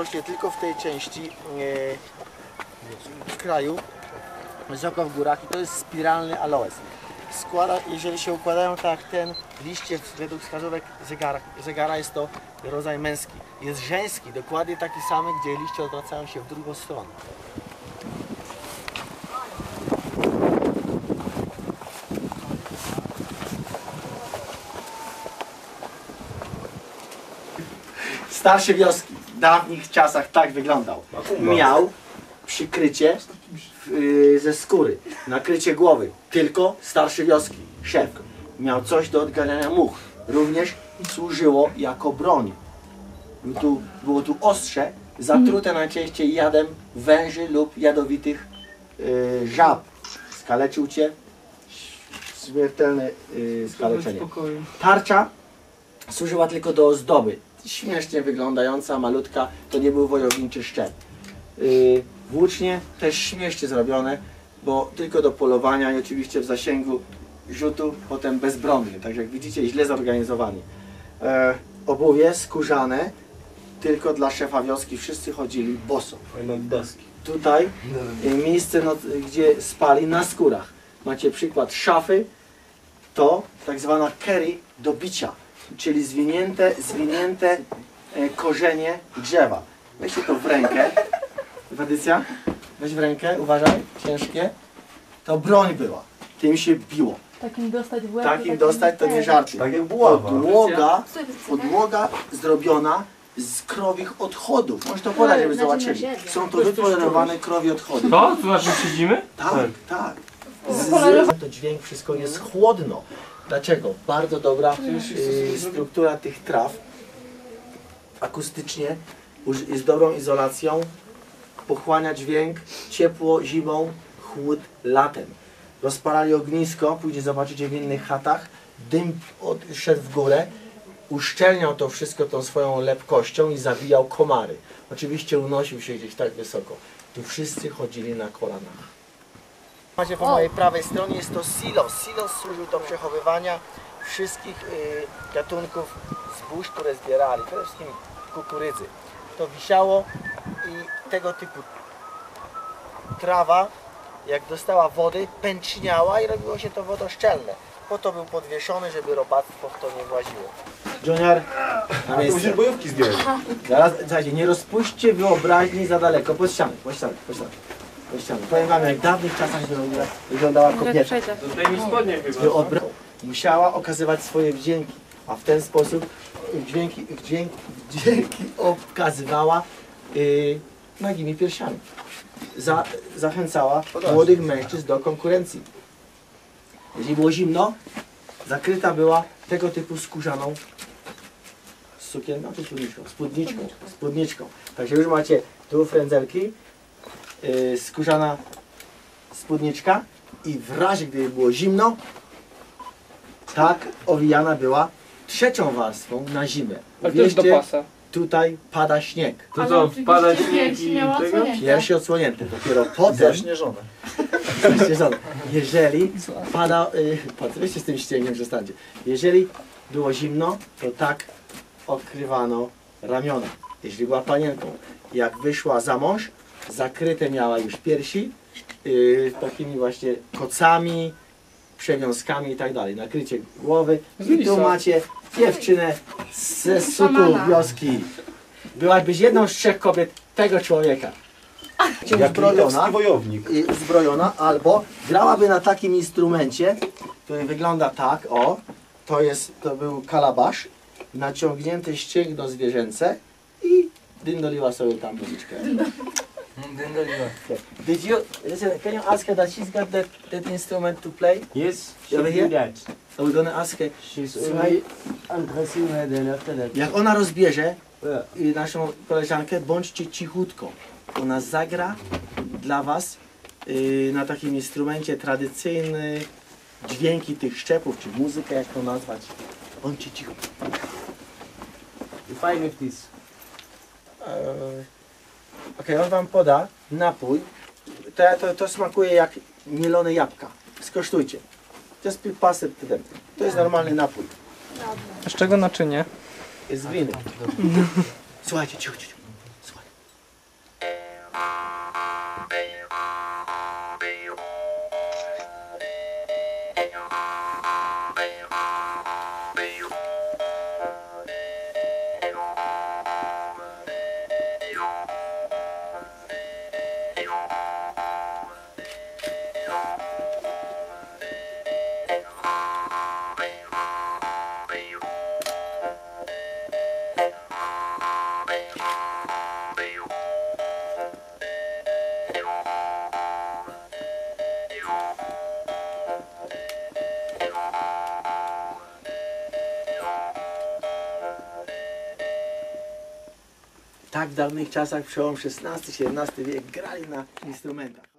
rośnie tylko w tej części e, kraju, wysoko w górach i to jest spiralny aloes. Składa, jeżeli się układają tak ten liście według wskazówek zegara, zegara jest to rodzaj męski. Jest żeński, dokładnie taki sam, gdzie liście odwracają się w drugą stronę. Starsze wioski w dawnych czasach tak wyglądał. Miał przykrycie y, ze skóry, nakrycie głowy. Tylko starsze wioski, szef. Miał coś do odganiania much. Również służyło jako broń. Był tu, było tu ostrze, zatrute najczęściej jadem węży lub jadowitych y, żab. Skaleczył cię, śmiertelne y, skaleczenie. Tarcza służyła tylko do ozdoby. Śmiesznie wyglądająca, malutka, to nie był wojowniczy szczep. Yy, włócznie też śmiesznie zrobione, bo tylko do polowania i oczywiście w zasięgu rzutu, potem bezbronny. Także jak widzicie, źle zorganizowani. E, obuwie skórzane, tylko dla szefa wioski, wszyscy chodzili boso. Tutaj y, miejsce, no, gdzie spali na skórach. Macie przykład szafy, to tak zwana kerry do bicia, czyli zwinięte, zwinięte e, korzenie drzewa. Weźcie to w rękę. Wadycja, weź w rękę, uważaj, ciężkie. To broń była, tym się biło. Takim dostać w łeb. Takim dostać to nie żarty. Tak jak buława. Podłoga, podłoga zrobiona z krowich odchodów. Możesz to podać, żeby zobaczyli. Są to wypolerowane krowie odchody. To? Tu na czym siedzimy? Tak, tak. Z, to dźwięk, wszystko jest chłodno. Dlaczego? Bardzo dobra y, struktura tych traw. Akustycznie z dobrą izolacją. Pochłania dźwięk, ciepło zimą, chłód latem. Rozpalali ognisko, później zobaczycie w innych chatach. Dym od, szedł w górę. Uszczelniał to wszystko tą swoją lepkością i zabijał komary. Oczywiście unosił się gdzieś tak wysoko. Tu wszyscy chodzili na kolanach. Macie po mojej prawej stronie jest to silos. Silos służył do przechowywania wszystkich y, gatunków zbóż, które zbierali, przede wszystkim kukurydzy. To wisiało i tego typu trawa, jak dostała wody, pęczniała i robiło się to wodoszczelne. Po to był podwieszony, żeby robactwo w to nie właziło. Junior, na Musisz miejsce. bojówki zdjąć. Zaraz, słuchajcie, nie rozpuśćcie wyobraźni za daleko. Pod ścianę, pod ścianę, pod ścianę. Powiem wam, jak w dawnych czasach wyglądała- wyglądała kobieta. Mi spodnie chyba. Musiała okazywać swoje wdzięki, a w ten sposób dźwięki, dźwięki, dźwięki okazywała yy, nagimi piersiami. Za, zachęcała młodych mężczyzn do konkurencji. Jeżeli było zimno, zakryta była tego typu skórzaną sukienką czy spódniczką? Spódniczką. Spódniczką. Także już macie tu frędzelki, yy, skórzana spódniczka i w razie gdyby było zimno, tak owijana była trzecią warstwą na zimę. A to jest do pasa. tutaj pada śnieg. To co, wpada śnieg i tego? Piersi odsłonięte. Dopiero potem, Zaśnieżone. Zaśnieżone. jeżeli pada, y, patrz, weźcie z tym ścięgiem przestańcie. Jeżeli było zimno, to tak odkrywano ramiona. Jeśli była panienką, jak wyszła za mąż, zakryte miała już piersi y, takimi właśnie kocami, przewiązkami i tak dalej. Nakrycie głowy. I tu macie dziewczynę ze Szamana. wioski. Byłabyś jedną z trzech kobiet tego człowieka. Jak litewski wojownik. y, uzbrojona, albo grałaby na takim instrumencie, który wygląda tak, o, to jest, to był kalabasz, naciągnięte ścięgno zwierzęce i dyndoliła sobie tam muzyczkę. Did you, listen, can you ask her that she's got that, that instrument to play? Yes, she over do here? that. So we're gonna ask her. She's Słuchaj, only undressing her then after that. jak ona rozbierze Yeah. naszą koleżankę, bądźcie cichutko. Ona zagra dla was y, na takim instrumencie tradycyjny dźwięki tych szczepów, czy muzykę, jak to nazwać. Bądźcie cicho. You fine with this? Eee, Ok, on wam poda napój. To, to, to smakuje jak mielone jabłka. Skosztujcie. To jest pasy To jest normalny napój. Z czego naczynie? Jest z winy. Słuchajcie, cicho, cicho. Słuchaj. Tak w dawnych czasach, przełom XVI-XVII wiek, grali na instrumentach.